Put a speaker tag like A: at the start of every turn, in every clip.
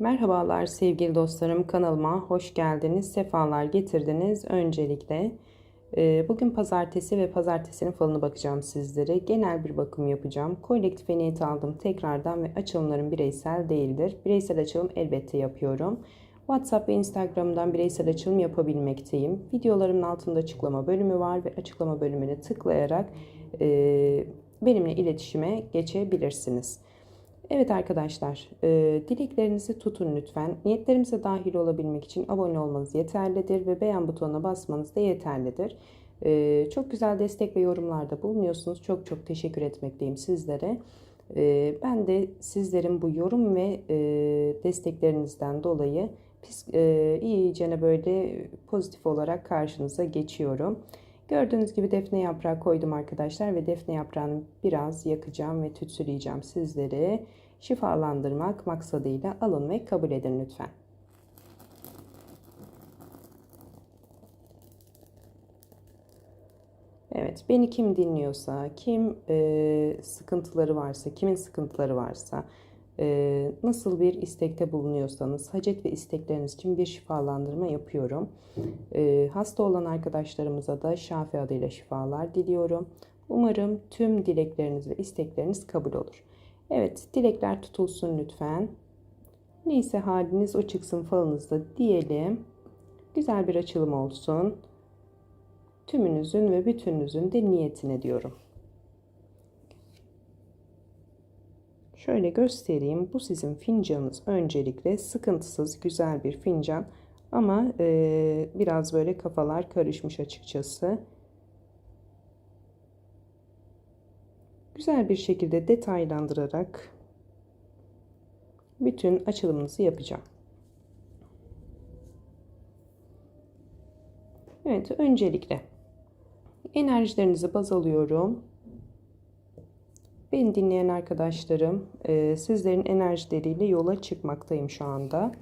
A: Merhabalar sevgili dostlarım kanalıma hoş geldiniz, sefalar getirdiniz. Öncelikle e, bugün pazartesi ve pazartesinin falını bakacağım sizlere. Genel bir bakım yapacağım. Kolektif niyet aldım tekrardan ve açılımlarım bireysel değildir. Bireysel açılım elbette yapıyorum. WhatsApp ve Instagram'dan bireysel açılım yapabilmekteyim. Videolarımın altında açıklama bölümü var ve açıklama bölümüne tıklayarak e, benimle iletişime geçebilirsiniz. Evet arkadaşlar, e, dileklerinizi tutun lütfen. Niyetlerimize dahil olabilmek için abone olmanız yeterlidir ve beğen butonuna basmanız da yeterlidir. E, çok güzel destek ve yorumlarda bulunuyorsunuz. Çok çok teşekkür etmekteyim sizlere. E, ben de sizlerin bu yorum ve e, desteklerinizden dolayı pis, e, iyicene böyle pozitif olarak karşınıza geçiyorum. Gördüğünüz gibi defne yaprağı koydum arkadaşlar ve defne yaprağını biraz yakacağım ve tütsüleyeceğim sizleri. Şifalandırmak maksadıyla alın ve kabul edin lütfen. Evet, beni kim dinliyorsa, kim e, sıkıntıları varsa, kimin sıkıntıları varsa, e, nasıl bir istekte bulunuyorsanız, hacet ve istekleriniz için bir şifalandırma yapıyorum. E, hasta olan arkadaşlarımıza da Şafi adıyla şifalar diliyorum. Umarım tüm dilekleriniz ve istekleriniz kabul olur. Evet, dilekler tutulsun lütfen. Neyse haliniz o çıksın falınızda diyelim. Güzel bir açılım olsun. Tümünüzün ve bütününüzün de niyetine diyorum. Şöyle göstereyim. Bu sizin fincanınız öncelikle sıkıntısız güzel bir fincan. Ama e, biraz böyle kafalar karışmış açıkçası. Güzel bir şekilde detaylandırarak bütün açılımınızı yapacağım. Evet öncelikle enerjilerinizi baz alıyorum. Beni dinleyen arkadaşlarım e, sizlerin enerjileriyle yola çıkmaktayım şu anda.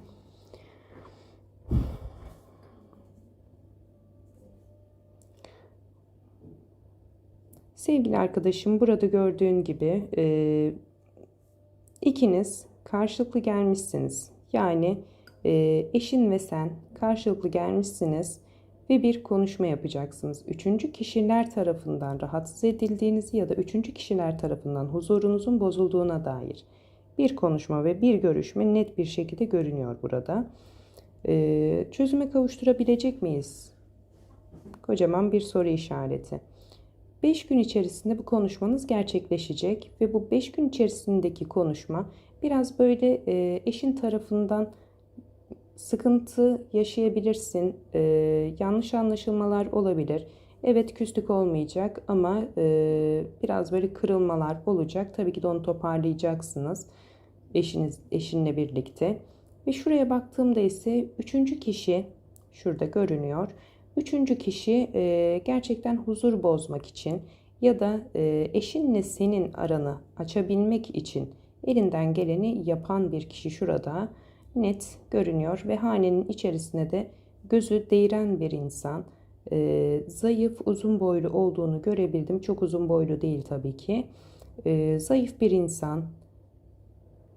A: Sevgili arkadaşım burada gördüğün gibi e, ikiniz karşılıklı gelmişsiniz. Yani e, eşin ve sen karşılıklı gelmişsiniz ve bir konuşma yapacaksınız. Üçüncü kişiler tarafından rahatsız edildiğinizi ya da üçüncü kişiler tarafından huzurunuzun bozulduğuna dair bir konuşma ve bir görüşme net bir şekilde görünüyor burada. Ee, çözüme kavuşturabilecek miyiz? Kocaman bir soru işareti. 5 gün içerisinde bu konuşmanız gerçekleşecek ve bu 5 gün içerisindeki konuşma biraz böyle e, eşin tarafından sıkıntı yaşayabilirsin. E, yanlış anlaşılmalar olabilir. Evet küslük olmayacak ama e, biraz böyle kırılmalar olacak. Tabii ki de onu toparlayacaksınız eşiniz eşinle birlikte. Ve şuraya baktığımda ise üçüncü kişi şurada görünüyor. Üçüncü kişi e, gerçekten huzur bozmak için ya da e, eşinle senin aranı açabilmek için elinden geleni yapan bir kişi şurada net görünüyor ve hanenin içerisinde de gözü değiren bir insan. E, zayıf, uzun boylu olduğunu görebildim. Çok uzun boylu değil tabii ki. E, zayıf bir insan.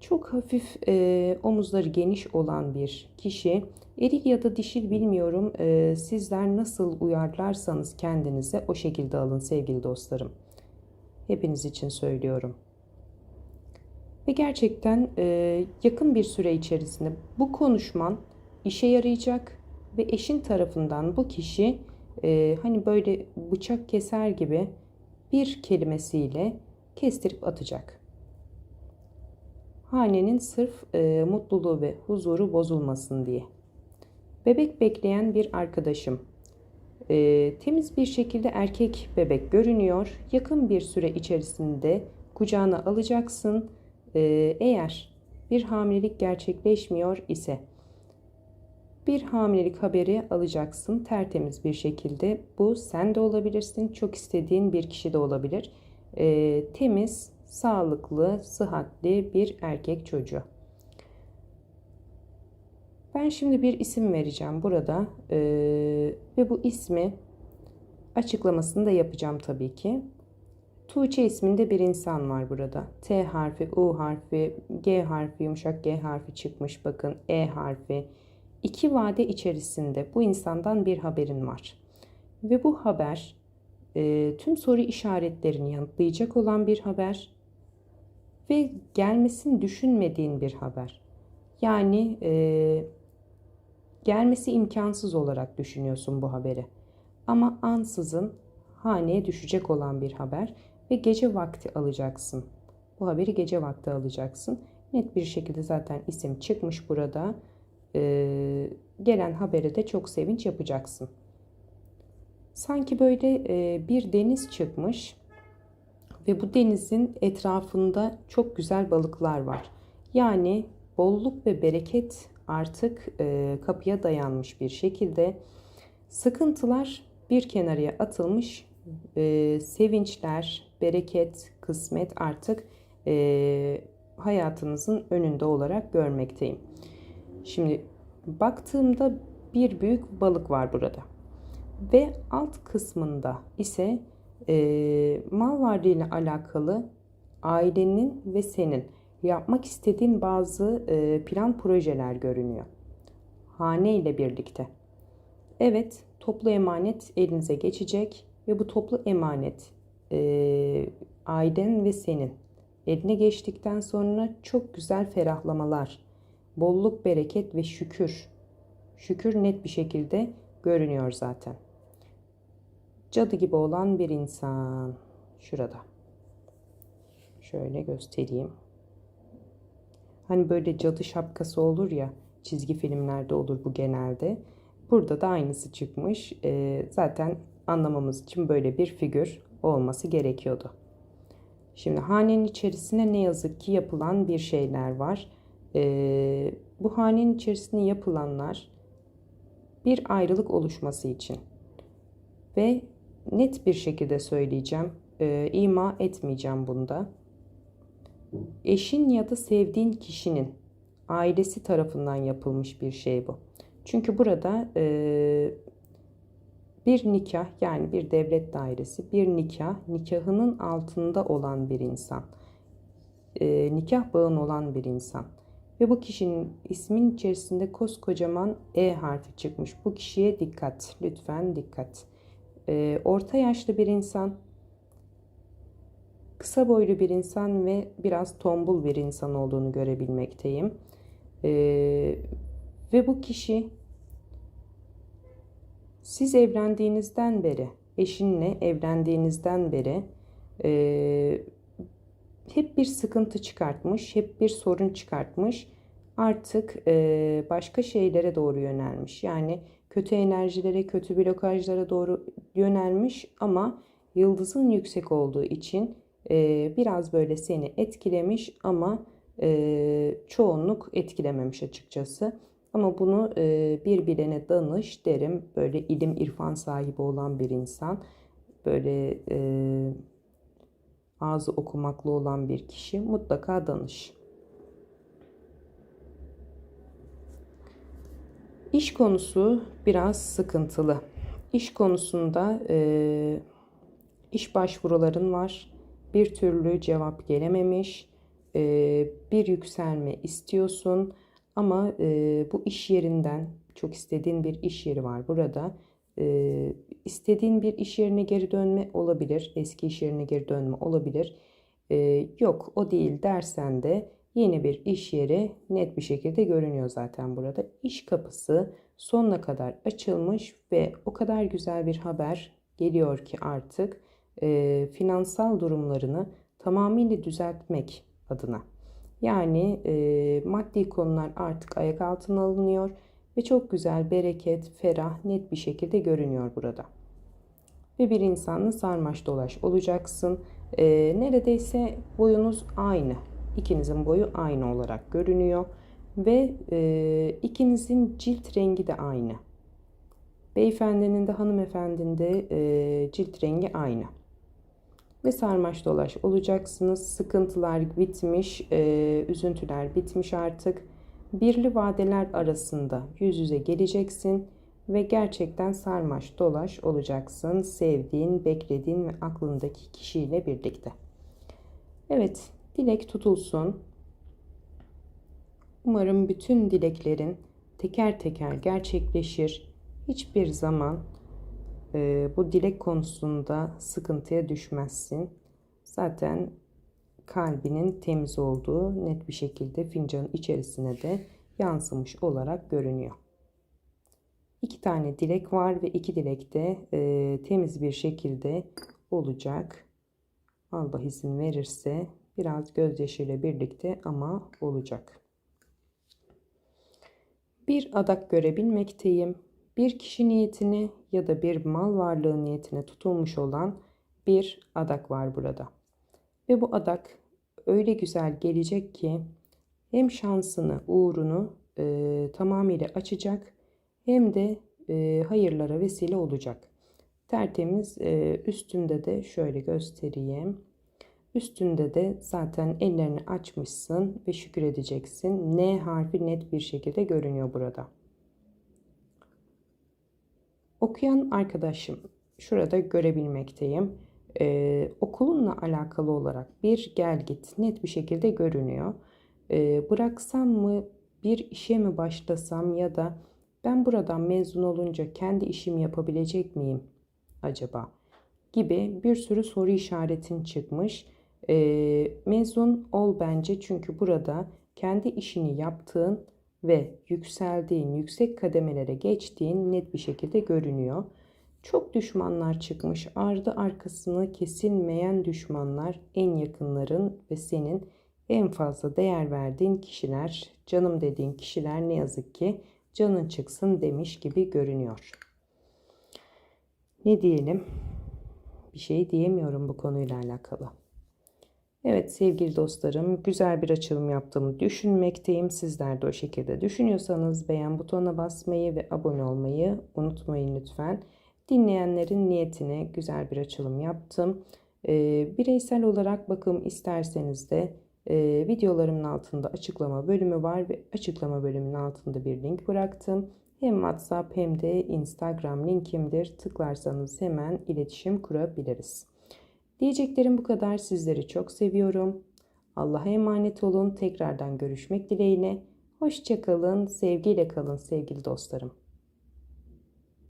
A: Çok hafif e, omuzları geniş olan bir kişi. Eril ya da dişil bilmiyorum. E, sizler nasıl uyarlarsanız kendinize o şekilde alın sevgili dostlarım. Hepiniz için söylüyorum. Ve gerçekten e, yakın bir süre içerisinde bu konuşman işe yarayacak ve eşin tarafından bu kişi e, hani böyle bıçak keser gibi bir kelimesiyle kestirip atacak. Hanenin sırf e, mutluluğu ve huzuru bozulmasın diye. Bebek bekleyen bir arkadaşım. E, temiz bir şekilde erkek bebek görünüyor. Yakın bir süre içerisinde kucağına alacaksın ee, eğer bir hamilelik gerçekleşmiyor ise bir hamilelik haberi alacaksın tertemiz bir şekilde. Bu sen de olabilirsin, çok istediğin bir kişi de olabilir. E, temiz, sağlıklı, sıhhatli bir erkek çocuğu. Ben şimdi bir isim vereceğim burada e, ve bu ismi açıklamasını da yapacağım tabii ki. Tuğçe isminde bir insan var burada. T harfi, U harfi, G harfi, yumuşak G harfi çıkmış. Bakın E harfi. İki vade içerisinde bu insandan bir haberin var. Ve bu haber e, tüm soru işaretlerini yanıtlayacak olan bir haber ve gelmesini düşünmediğin bir haber. Yani e, gelmesi imkansız olarak düşünüyorsun bu haberi. Ama ansızın haneye düşecek olan bir haber ve gece vakti alacaksın. Bu haberi gece vakti alacaksın. Net bir şekilde zaten isim çıkmış burada. Ee, gelen habere de çok sevinç yapacaksın. Sanki böyle e, bir deniz çıkmış ve bu denizin etrafında çok güzel balıklar var. Yani bolluk ve bereket artık e, kapıya dayanmış bir şekilde sıkıntılar bir kenarıya atılmış, e, sevinçler, bereket, kısmet artık e, hayatınızın önünde olarak görmekteyim. Şimdi baktığımda bir büyük balık var burada ve alt kısmında ise e, mal varlığıyla alakalı ailenin ve senin yapmak istediğin bazı e, plan projeler görünüyor. Hane ile birlikte. Evet, toplu emanet elinize geçecek ve bu toplu emanet e, ailen ve senin eline geçtikten sonra çok güzel ferahlamalar, bolluk, bereket ve şükür. Şükür net bir şekilde görünüyor zaten. Cadı gibi olan bir insan şurada. Şöyle göstereyim. Hani böyle cadı şapkası olur ya çizgi filmlerde olur bu genelde. Burada da aynısı çıkmış. E, zaten anlamamız için böyle bir figür olması gerekiyordu. Şimdi hanenin içerisine ne yazık ki yapılan bir şeyler var. E, bu hanenin içerisinde yapılanlar bir ayrılık oluşması için ve net bir şekilde söyleyeceğim. E, ima etmeyeceğim bunda. Eşin ya da sevdiğin kişinin ailesi tarafından yapılmış bir şey bu. Çünkü burada e, bir nikah yani bir devlet dairesi bir nikah nikahının altında olan bir insan. E, nikah bağın olan bir insan. Ve bu kişinin ismin içerisinde koskocaman E harfi çıkmış. Bu kişiye dikkat. Lütfen dikkat. E, orta yaşlı bir insan. Kısa boylu bir insan ve biraz tombul bir insan olduğunu görebilmekteyim. E, ve bu kişi siz evlendiğinizden beri, eşinle evlendiğinizden beri e, hep bir sıkıntı çıkartmış, hep bir sorun çıkartmış. Artık e, başka şeylere doğru yönelmiş. Yani kötü enerjilere, kötü blokajlara doğru yönelmiş ama yıldızın yüksek olduğu için e, biraz böyle seni etkilemiş ama e, çoğunluk etkilememiş açıkçası. Ama bunu e, bir bilene danış derim. Böyle ilim irfan sahibi olan bir insan. Böyle e, ağzı okumaklı olan bir kişi mutlaka danış. İş konusu biraz sıkıntılı. İş konusunda e, iş başvuruların var. Bir türlü cevap gelememiş. E, bir yükselme istiyorsun ama e, bu iş yerinden çok istediğin bir iş yeri var burada. E, istediğin bir iş yerine geri dönme olabilir. Eski iş yerine geri dönme olabilir. E, yok o değil dersen de yeni bir iş yeri net bir şekilde görünüyor zaten burada. İş kapısı sonuna kadar açılmış ve o kadar güzel bir haber geliyor ki artık e, finansal durumlarını tamamıyla düzeltmek adına. Yani e, maddi konular artık ayak altına alınıyor ve çok güzel, bereket, ferah, net bir şekilde görünüyor burada. Ve bir insanla sarmaş dolaş olacaksın. E, neredeyse boyunuz aynı. İkinizin boyu aynı olarak görünüyor. Ve e, ikinizin cilt rengi de aynı. Beyefendinin de hanımefendinin de e, cilt rengi aynı ve sarmaş dolaş olacaksınız. Sıkıntılar bitmiş, e, üzüntüler bitmiş artık. Birli vadeler arasında yüz yüze geleceksin ve gerçekten sarmaş dolaş olacaksın sevdiğin, beklediğin ve aklındaki kişiyle birlikte. Evet, dilek tutulsun. Umarım bütün dileklerin teker teker gerçekleşir. Hiçbir zaman e, bu dilek konusunda sıkıntıya düşmezsin. Zaten kalbinin temiz olduğu net bir şekilde fincanın içerisine de yansımış olarak görünüyor. İki tane dilek var ve iki dilek de e, temiz bir şekilde olacak. Allah izin verirse biraz gözyaşıyla birlikte ama olacak. Bir adak görebilmekteyim. Bir kişi niyetine ya da bir mal varlığı niyetine tutulmuş olan bir adak var burada. Ve bu adak öyle güzel gelecek ki hem şansını, uğrunu e, tamamıyla açacak hem de e, hayırlara vesile olacak. Tertemiz e, üstünde de şöyle göstereyim. Üstünde de zaten ellerini açmışsın ve şükür edeceksin. N harfi net bir şekilde görünüyor burada. Okuyan arkadaşım şurada görebilmekteyim. Ee, okulunla alakalı olarak bir gel git net bir şekilde görünüyor. Ee, bıraksam mı bir işe mi başlasam ya da ben buradan mezun olunca kendi işimi yapabilecek miyim acaba gibi bir sürü soru işaretin çıkmış. E, mezun ol bence çünkü burada kendi işini yaptığın ve yükseldiğin, yüksek kademelere geçtiğin net bir şekilde görünüyor. Çok düşmanlar çıkmış. Ardı arkasını kesilmeyen düşmanlar, en yakınların ve senin en fazla değer verdiğin kişiler, canım dediğin kişiler ne yazık ki canın çıksın demiş gibi görünüyor. Ne diyelim? Bir şey diyemiyorum bu konuyla alakalı. Evet sevgili dostlarım güzel bir açılım yaptığımı düşünmekteyim. Sizler de o şekilde düşünüyorsanız beğen butonuna basmayı ve abone olmayı unutmayın lütfen. Dinleyenlerin niyetine güzel bir açılım yaptım. Ee, bireysel olarak bakım isterseniz de e, videolarımın altında açıklama bölümü var ve açıklama bölümünün altında bir link bıraktım. Hem WhatsApp hem de Instagram linkimdir. Tıklarsanız hemen iletişim kurabiliriz. Diyeceklerim bu kadar. Sizleri çok seviyorum. Allah'a emanet olun. Tekrardan görüşmek dileğiyle. Hoşçakalın. Sevgiyle kalın sevgili dostlarım.